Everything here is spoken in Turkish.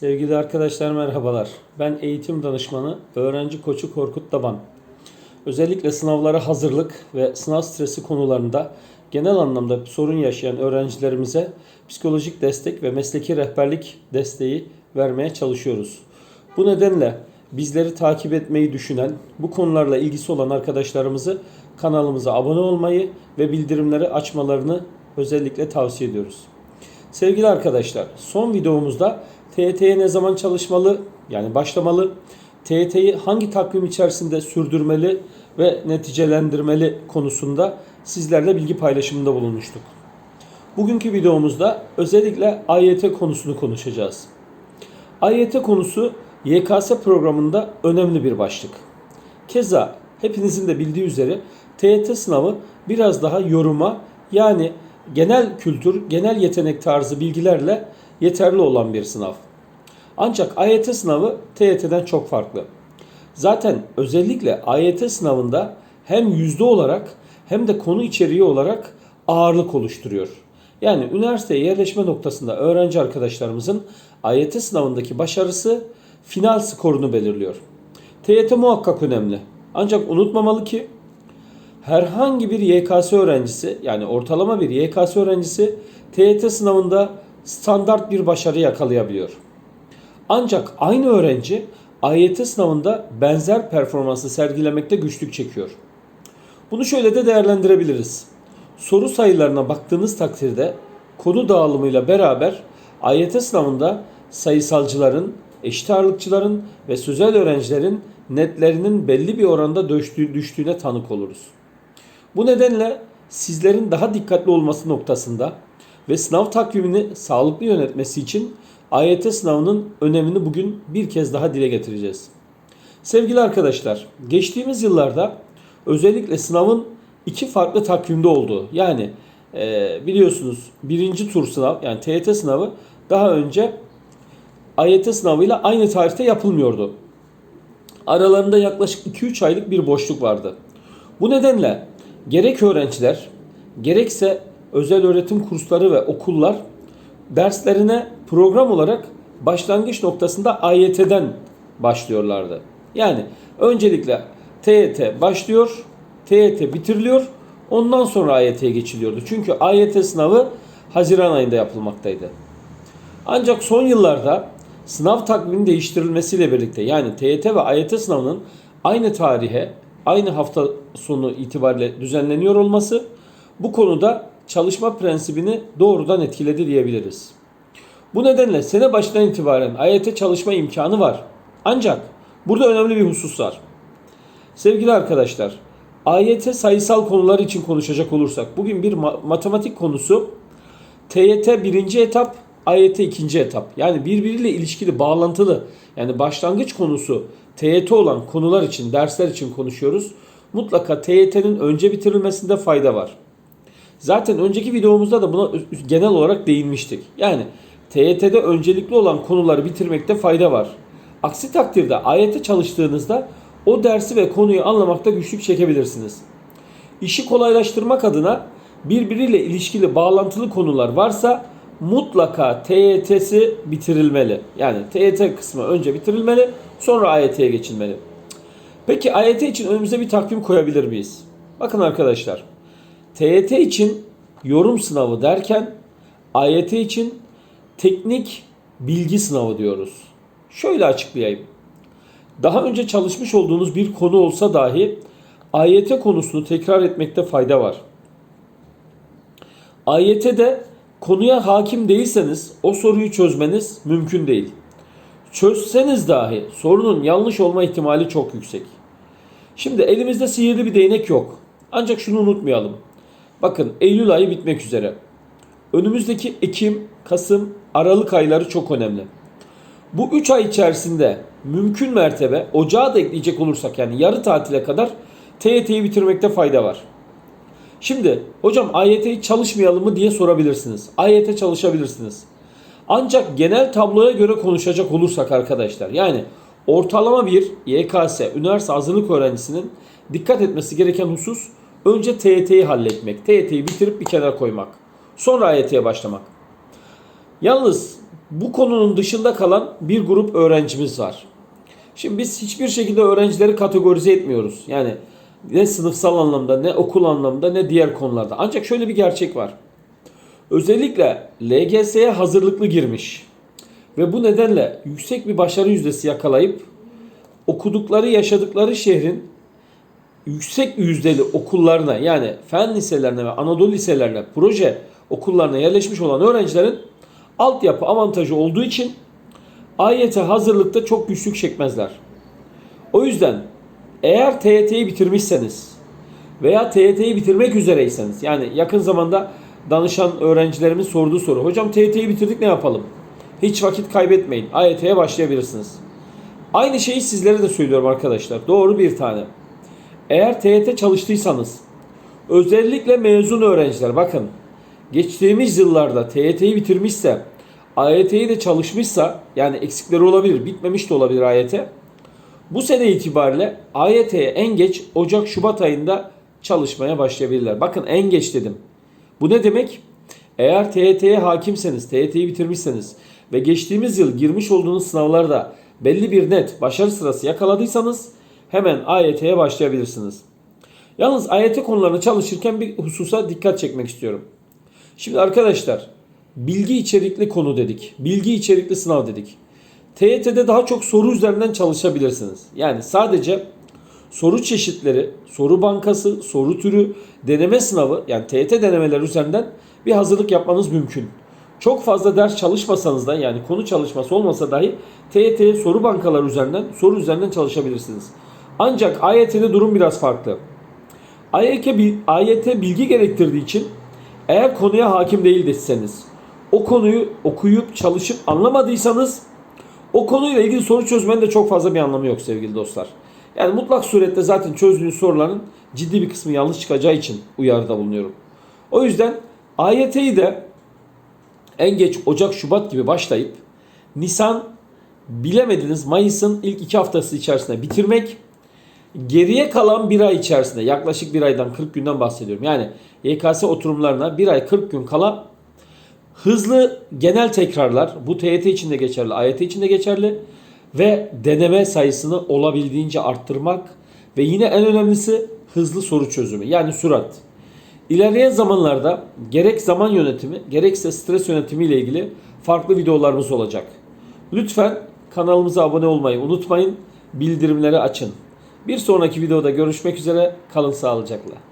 Sevgili arkadaşlar merhabalar. Ben eğitim danışmanı, öğrenci koçu Korkut Daban. Özellikle sınavlara hazırlık ve sınav stresi konularında genel anlamda sorun yaşayan öğrencilerimize psikolojik destek ve mesleki rehberlik desteği vermeye çalışıyoruz. Bu nedenle bizleri takip etmeyi düşünen, bu konularla ilgisi olan arkadaşlarımızı kanalımıza abone olmayı ve bildirimleri açmalarını özellikle tavsiye ediyoruz. Sevgili arkadaşlar, son videomuzda TYT'ye ne zaman çalışmalı, yani başlamalı, TYT'yi hangi takvim içerisinde sürdürmeli ve neticelendirmeli konusunda sizlerle bilgi paylaşımında bulunmuştuk. Bugünkü videomuzda özellikle AYT konusunu konuşacağız. AYT konusu YKS programında önemli bir başlık. Keza hepinizin de bildiği üzere TYT sınavı biraz daha yoruma yani genel kültür, genel yetenek tarzı bilgilerle yeterli olan bir sınav. Ancak AYT sınavı TYT'den çok farklı. Zaten özellikle AYT sınavında hem yüzde olarak hem de konu içeriği olarak ağırlık oluşturuyor. Yani üniversiteye yerleşme noktasında öğrenci arkadaşlarımızın AYT sınavındaki başarısı final skorunu belirliyor. TYT muhakkak önemli. Ancak unutmamalı ki herhangi bir YKS öğrencisi yani ortalama bir YKS öğrencisi TYT sınavında standart bir başarı yakalayabiliyor. Ancak aynı öğrenci AYT sınavında benzer performansı sergilemekte güçlük çekiyor. Bunu şöyle de değerlendirebiliriz. Soru sayılarına baktığınız takdirde konu dağılımıyla beraber AYT sınavında sayısalcıların, eşit ağırlıkçıların ve sözel öğrencilerin netlerinin belli bir oranda düştüğü- düştüğüne tanık oluruz. Bu nedenle sizlerin daha dikkatli olması noktasında ve sınav takvimini sağlıklı yönetmesi için AYT sınavının önemini bugün bir kez daha dile getireceğiz. Sevgili arkadaşlar, geçtiğimiz yıllarda özellikle sınavın iki farklı takvimde olduğu yani e, biliyorsunuz birinci tur sınav yani TYT sınavı daha önce AYT sınavıyla aynı tarihte yapılmıyordu. Aralarında yaklaşık 2-3 aylık bir boşluk vardı. Bu nedenle gerek öğrenciler gerekse özel öğretim kursları ve okullar derslerine program olarak başlangıç noktasında AYT'den başlıyorlardı. Yani öncelikle TYT başlıyor, TYT bitiriliyor, ondan sonra AYT'ye geçiliyordu. Çünkü AYT sınavı Haziran ayında yapılmaktaydı. Ancak son yıllarda sınav takviminin değiştirilmesiyle birlikte yani TYT ve AYT sınavının aynı tarihe, aynı hafta sonu itibariyle düzenleniyor olması bu konuda çalışma prensibini doğrudan etkiledi diyebiliriz. Bu nedenle sene başından itibaren AYT çalışma imkanı var. Ancak burada önemli bir husus var. Sevgili arkadaşlar, AYT sayısal konular için konuşacak olursak bugün bir ma- matematik konusu TYT birinci etap, AYT ikinci etap. Yani birbiriyle ilişkili, bağlantılı. Yani başlangıç konusu TYT olan konular için, dersler için konuşuyoruz. Mutlaka TYT'nin önce bitirilmesinde fayda var. Zaten önceki videomuzda da buna genel olarak değinmiştik. Yani TYT'de öncelikli olan konuları bitirmekte fayda var. Aksi takdirde AYT çalıştığınızda o dersi ve konuyu anlamakta güçlük çekebilirsiniz. İşi kolaylaştırmak adına birbiriyle ilişkili bağlantılı konular varsa mutlaka TYT'si bitirilmeli. Yani TYT kısmı önce bitirilmeli, sonra AYT'ye geçilmeli. Peki AYT için önümüze bir takvim koyabilir miyiz? Bakın arkadaşlar. TYT için yorum sınavı derken AYT için teknik bilgi sınavı diyoruz. Şöyle açıklayayım. Daha önce çalışmış olduğunuz bir konu olsa dahi AYT konusunu tekrar etmekte fayda var. AYT'de konuya hakim değilseniz o soruyu çözmeniz mümkün değil. Çözseniz dahi sorunun yanlış olma ihtimali çok yüksek. Şimdi elimizde sihirli bir değnek yok. Ancak şunu unutmayalım. Bakın Eylül ayı bitmek üzere. Önümüzdeki Ekim, Kasım, Aralık ayları çok önemli. Bu 3 ay içerisinde mümkün mertebe ocağı da ekleyecek olursak yani yarı tatile kadar TYT'yi bitirmekte fayda var. Şimdi hocam AYT'yi çalışmayalım mı diye sorabilirsiniz. AYT çalışabilirsiniz. Ancak genel tabloya göre konuşacak olursak arkadaşlar yani ortalama bir YKS üniversite hazırlık öğrencisinin dikkat etmesi gereken husus önce TYT'yi halletmek. TYT'yi bitirip bir kenara koymak. Sonra AYT'ye başlamak. Yalnız Bu konunun dışında kalan bir grup öğrencimiz var. Şimdi biz hiçbir şekilde öğrencileri kategorize etmiyoruz. Yani ne sınıfsal anlamda, ne okul anlamda, ne diğer konularda. Ancak şöyle bir gerçek var. Özellikle LGS'ye hazırlıklı girmiş ve bu nedenle yüksek bir başarı yüzdesi yakalayıp okudukları, yaşadıkları şehrin yüksek yüzdeli okullarına yani fen liselerine ve Anadolu liselerine, proje okullarına yerleşmiş olan öğrencilerin altyapı avantajı olduğu için AYT hazırlıkta çok güçlük çekmezler. O yüzden eğer TYT'yi bitirmişseniz veya TYT'yi bitirmek üzereyseniz yani yakın zamanda danışan öğrencilerimin sorduğu soru. Hocam TYT'yi bitirdik ne yapalım? Hiç vakit kaybetmeyin. AYT'ye başlayabilirsiniz. Aynı şeyi sizlere de söylüyorum arkadaşlar. Doğru bir tane. Eğer TYT çalıştıysanız özellikle mezun öğrenciler bakın geçtiğimiz yıllarda TYT'yi bitirmişse AYT'yi de çalışmışsa yani eksikleri olabilir bitmemiş de olabilir AYT. Bu sene itibariyle AYT'ye en geç Ocak Şubat ayında çalışmaya başlayabilirler. Bakın en geç dedim. Bu ne demek? Eğer TYT'ye hakimseniz, TYT'yi bitirmişseniz ve geçtiğimiz yıl girmiş olduğunuz sınavlarda belli bir net başarı sırası yakaladıysanız hemen AYT'ye başlayabilirsiniz. Yalnız AYT konularını çalışırken bir hususa dikkat çekmek istiyorum. Şimdi arkadaşlar bilgi içerikli konu dedik. Bilgi içerikli sınav dedik. TYT'de daha çok soru üzerinden çalışabilirsiniz. Yani sadece soru çeşitleri, soru bankası, soru türü, deneme sınavı yani TYT denemeler üzerinden bir hazırlık yapmanız mümkün. Çok fazla ders çalışmasanız da yani konu çalışması olmasa dahi TYT soru bankaları üzerinden soru üzerinden çalışabilirsiniz. Ancak AYT'de durum biraz farklı. AYT, bil- AYT bilgi gerektirdiği için eğer konuya hakim değil deseniz, o konuyu okuyup çalışıp anlamadıysanız o konuyla ilgili soru çözmenin de çok fazla bir anlamı yok sevgili dostlar. Yani mutlak surette zaten çözdüğünüz soruların ciddi bir kısmı yanlış çıkacağı için uyarıda bulunuyorum. O yüzden AYT'yi de en geç Ocak Şubat gibi başlayıp Nisan bilemediniz Mayıs'ın ilk iki haftası içerisinde bitirmek geriye kalan bir ay içerisinde yaklaşık bir aydan 40 günden bahsediyorum. Yani YKS oturumlarına bir ay 40 gün kala hızlı genel tekrarlar bu TYT için de geçerli, AYT için de geçerli ve deneme sayısını olabildiğince arttırmak ve yine en önemlisi hızlı soru çözümü yani sürat. İlerleyen zamanlarda gerek zaman yönetimi gerekse stres yönetimi ile ilgili farklı videolarımız olacak. Lütfen kanalımıza abone olmayı unutmayın. Bildirimleri açın. Bir sonraki videoda görüşmek üzere. Kalın sağlıcakla.